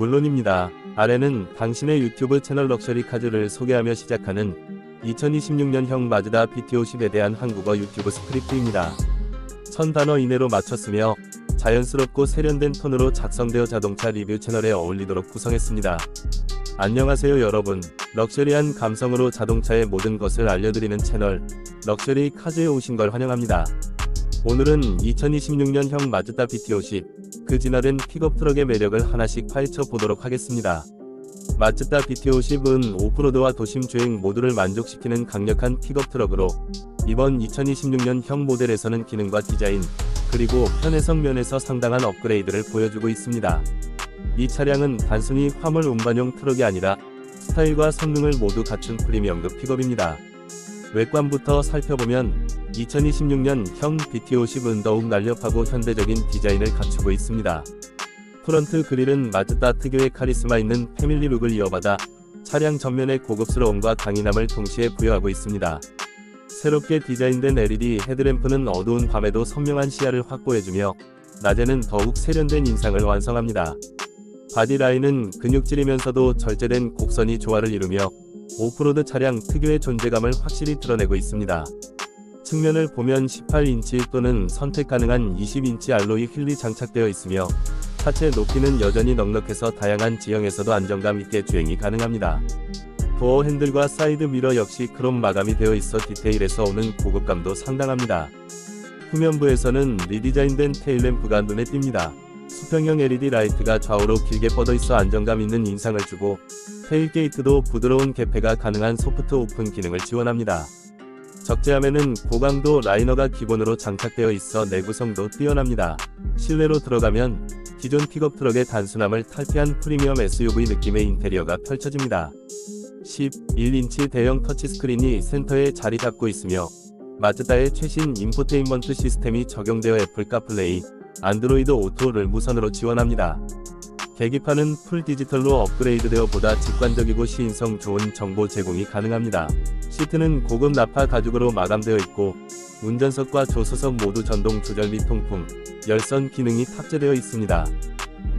물론입니다. 아래는 당신의 유튜브 채널 럭셔리 카즈를 소개하며 시작하는 2026년형 마즈다 BT50에 대한 한국어 유튜브 스크립트입니다. 천 단어 이내로 맞췄으며 자연스럽고 세련된 톤으로 작성되어 자동차 리뷰 채널에 어울리도록 구성했습니다. 안녕하세요 여러분. 럭셔리한 감성으로 자동차의 모든 것을 알려드리는 채널 럭셔리 카즈에 오신 걸 환영합니다. 오늘은 2026년형 마즈다 BT50 그 진화된 픽업 트럭의 매력을 하나씩 파헤쳐 보도록 하겠습니다. 마즈다 BT50은 오프로드와 도심 주행 모두를 만족시키는 강력한 픽업 트럭으로 이번 2026년형 모델에서는 기능과 디자인 그리고 편의성 면에서 상당한 업그레이드를 보여주고 있습니다. 이 차량은 단순히 화물 운반용 트럭이 아니라 스타일과 성능을 모두 갖춘 프리미엄급 픽업입니다. 외관부터 살펴보면 2026년형 BT50은 더욱 날렵하고 현대적인 디자인을 갖추고 있습니다. 프런트 그릴은 마즈다 특유의 카리스마 있는 패밀리 룩을 이어받아 차량 전면의 고급스러움과 강인함을 동시에 부여하고 있습니다. 새롭게 디자인된 LED 헤드램프는 어두운 밤에도 선명한 시야를 확보해주며 낮에는 더욱 세련된 인상을 완성합니다. 바디라인은 근육질이면서도 절제된 곡선이 조화를 이루며 오프로드 차량 특유의 존재감을 확실히 드러내고 있습니다. 측면을 보면 18인치 또는 선택 가능한 20인치 알로이 휠이 장착되어 있으며 차체 높이는 여전히 넉넉해서 다양한 지형에서도 안정감 있게 주행이 가능합니다. 도어 핸들과 사이드 미러 역시 크롬 마감이 되어 있어 디테일에서 오는 고급감도 상당합니다. 후면부에서는 리디자인된 테일램프가 눈에 띕니다. 수평형 LED 라이트가 좌우로 길게 뻗어 있어 안정감 있는 인상을 주고 테일 게이트도 부드러운 개폐가 가능한 소프트 오픈 기능을 지원합니다. 적재함에는 고강도 라이너가 기본으로 장착되어 있어 내구성도 뛰어납니다. 실내로 들어가면 기존 픽업 트럭의 단순함을 탈피한 프리미엄 SUV 느낌의 인테리어가 펼쳐집니다. 11인치 대형 터치스크린이 센터에 자리 잡고 있으며 마즈다의 최신 인포테인먼트 시스템이 적용되어 애플 카플레이, 안드로이드 오토를 무선으로 지원합니다. 계기판은 풀 디지털로 업그레이드되어 보다 직관적이고 시인성 좋은 정보 제공이 가능합니다. 시트는 고급 나파 가죽으로 마감되어 있고 운전석과 조수석 모두 전동 조절 및 통풍, 열선 기능이 탑재되어 있습니다.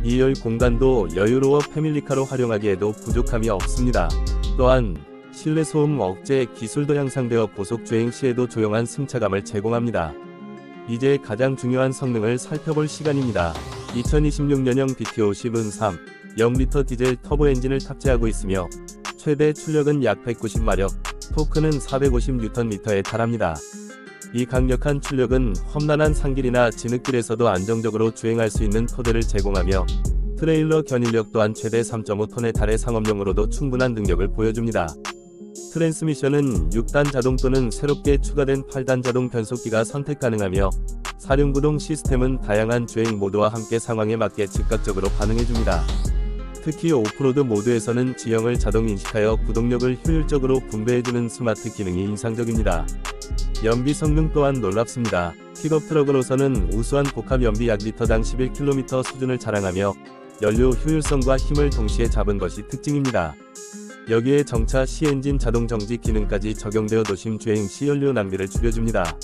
2열 공간도 여유로워 패밀리카로 활용하기에도 부족함이 없습니다. 또한 실내 소음 억제 기술도 향상되어 고속 주행 시에도 조용한 승차감을 제공합니다. 이제 가장 중요한 성능을 살펴볼 시간입니다. 2026년형 BT50은 3, 0리터 디젤 터보 엔진을 탑재하고 있으며 최대 출력은 약 190마력, 토크는 450Nm에 달합니다. 이 강력한 출력은 험난한 산길이나 진흙길에서도 안정적으로 주행할 수 있는 토대를 제공하며 트레일러 견인력 또한 최대 3.5톤에 달해 상업용으로도 충분한 능력을 보여줍니다. 트랜스미션은 6단 자동 또는 새롭게 추가된 8단 자동 변속기가 선택 가능하며 사륜구동 시스템은 다양한 주행 모드와 함께 상황에 맞게 즉각적으로 반응해줍니다. 특히 오프로드 모드에서는 지형을 자동 인식하여 구동력을 효율적으로 분배해주는 스마트 기능이 인상적입니다. 연비 성능 또한 놀랍습니다. 픽업 트럭으로서는 우수한 복합 연비 약 리터당 11km 수준을 자랑하며 연료 효율성과 힘을 동시에 잡은 것이 특징입니다. 여기에 정차 시 엔진 자동 정지 기능까지 적용되어 도심 주행 시 연료 낭비를 줄여줍니다.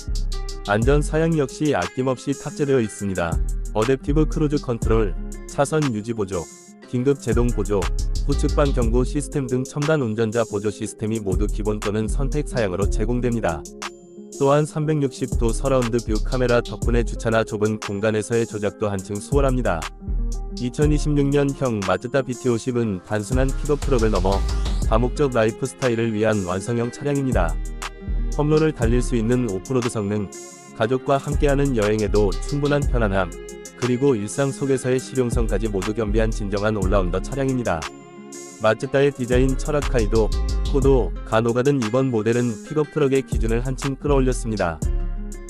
안전 사양 역시 아낌없이 탑재되어 있습니다. 어댑티브 크루즈 컨트롤, 차선 유지 보조, 긴급 제동 보조, 후측방 경고 시스템 등 첨단 운전자 보조 시스템이 모두 기본 또는 선택 사양으로 제공됩니다. 또한 360도 서라운드 뷰 카메라 덕분에 주차나 좁은 공간에서의 조작도 한층 수월합니다. 2026년형 마즈다 BT50은 단순한 픽업 트럭을 넘어 다목적 라이프 스타일을 위한 완성형 차량입니다. 험로를 달릴 수 있는 오프로드 성능, 가족과 함께하는 여행에도 충분한 편안함, 그리고 일상 속에서의 실용성까지 모두 겸비한 진정한 올라운더 차량입니다. 마즈다의 디자인 철학하이도, 코도, 간호가든 이번 모델은 픽업 트럭의 기준을 한층 끌어올렸습니다.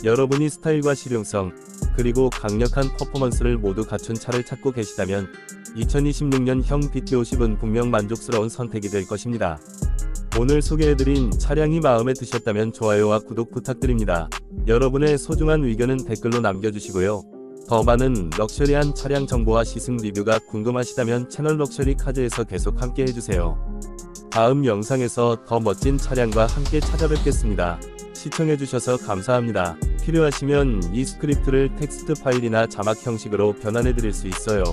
여러분이 스타일과 실용성, 그리고 강력한 퍼포먼스를 모두 갖춘 차를 찾고 계시다면 2026년형 BT50은 분명 만족스러운 선택이 될 것입니다. 오늘 소개해드린 차량이 마음에 드셨다면 좋아요와 구독 부탁드립니다. 여러분의 소중한 의견은 댓글로 남겨주시고요. 더 많은 럭셔리한 차량 정보와 시승 리뷰가 궁금하시다면 채널 럭셔리 카즈에서 계속 함께 해주세요. 다음 영상에서 더 멋진 차량과 함께 찾아뵙겠습니다. 시청해주셔서 감사합니다. 필요하시면 이 스크립트를 텍스트 파일이나 자막 형식으로 변환해드릴 수 있어요.